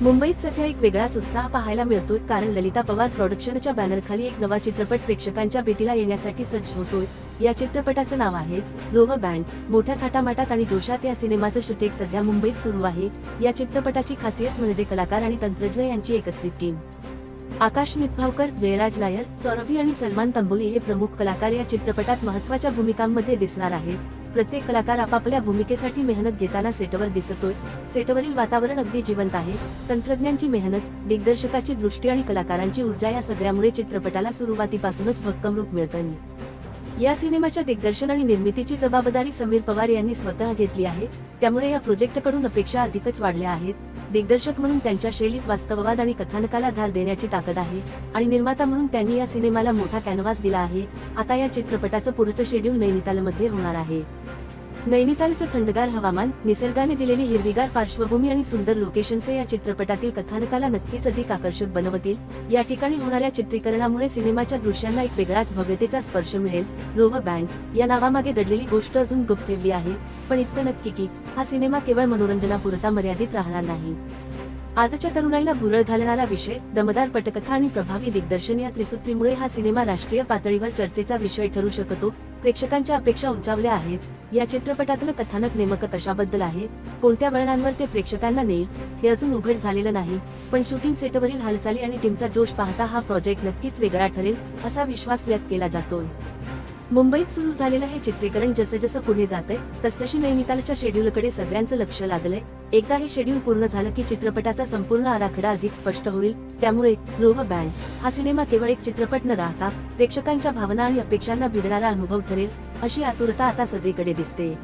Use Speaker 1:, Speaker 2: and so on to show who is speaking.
Speaker 1: मुंबईत सध्या एक वेगळाच उत्साह पाहायला मिळतोय कारण ललिता पवार प्रोडक्शनच्या बॅनरखाली एक नवा चित्रपट प्रेक्षकांच्या भेटीला येण्यासाठी सज्ज होतोय. या चित्रपटाचं नाव आहे रोह बँड मोठ्या थाटामाटात आणि जोशात या सिनेमाचं शूटिंग सध्या मुंबईत सुरू आहे. या चित्रपटाची खासियत म्हणजे कलाकार आणि तंत्रज्ञ यांची एकत्रित टीम. आकाश नितभावकर जयराज नायर सौरभी आणि सलमान तंबोली हे प्रमुख कलाकार या चित्रपटात महत्त्वाच्या भूमिकांमध्ये दिसणार आहेत. प्रत्येक कलाकार आपापल्या भूमिकेसाठी मेहनत घेताना सेटवर दिसतोय. सेटवरील वातावरण अगदी जिवंत आहे. तंत्रज्ञांची मेहनत दिग्दर्शकाची दृष्टी आणि कलाकारांची ऊर्जा या सगळ्यामुळे चित्रपटाला सुरुवातीपासूनच भक्कम रूप मिळतं या सिनेमाच्या दिग्दर्शन आणि निर्मितीची जबाबदारी समीर पवार यांनी स्वतः घेतली आहे. त्यामुळे या प्रोजेक्टकडून अपेक्षा अधिकच वाढल्या आहेत. दिग्दर्शक म्हणून त्यांच्या शैलीत वास्तववाद आणि कथानकाला धार देण्याची ताकद आहे आणि निर्माता म्हणून त्यांनी या सिनेमाला मोठा कॅनव्हास दिला आहे. आता या चित्रपटाचं पुढचं शेड्यूल नैनितालमध्ये होणार आहे. नैनितालचं थंडगार हवामान निसर्गाने दिलेली हिरवीगार पार्श्वभूमी आणि सुंदर लोकेशन्स या चित्रपटातील कथानकाला नक्कीच अधिक आकर्षक बनवतील. या ठिकाणी होणाऱ्या चित्रीकरणामुळे सिनेमाच्या दृश्यांना एक वेगळाच भव्यतेचा स्पर्श मिळेल. रोव्ह बँड या नावामागे दडलेली गोष्ट अजून गुप्त ठेवली आहे पण इतकं नक्की की हा सिनेमा केवळ मनोरंजनापुरता मर्यादित राहणार नाही. आजच्या तरुणाईला भुरळ घालणारा विषय दमदार पटकथा आणि प्रभावी दिग्दर्शन या त्रिसूत्रीमुळे हा सिनेमा राष्ट्रीय पातळीवर चर्चेचा विषय ठरू शकतो. प्रेक्षकांच्या अपेक्षा उंचावल्या आहेत. या चित्रपटातलं कथानक नेमकं कशाबद्दल आहे? कोणत्या वळणांवर ते प्रेक्षकांना नेईल? हे अजून उघड झालेलं नाही. पण शूटिंग सेटवरील हालचाली आणि टीमचा जोश पाहता हा प्रोजेक्ट नक्कीच वेगळा ठरेल असा विश्वास व्यक्त केला जातोय. मुंबईत सुरू झालेलं हे चित्रीकरण जसं जसं पुढे जाते तसतशी नैनितालच्या शेड्यूलकडे सगळ्यांचं लक्ष लागलंय. एकदा हे शेड्यूल पूर्ण झालं की चित्रपटाचा संपूर्ण आराखडा अधिक स्पष्ट होईल. त्यामुळे रोह बँड. हा सिनेमा केवळ एक चित्रपट न राहता प्रेक्षकांच्या भावना आणि अपेक्षांना भिडणारा अनुभव ठरेल अशी आतुरता आता सगळीकडे दिसते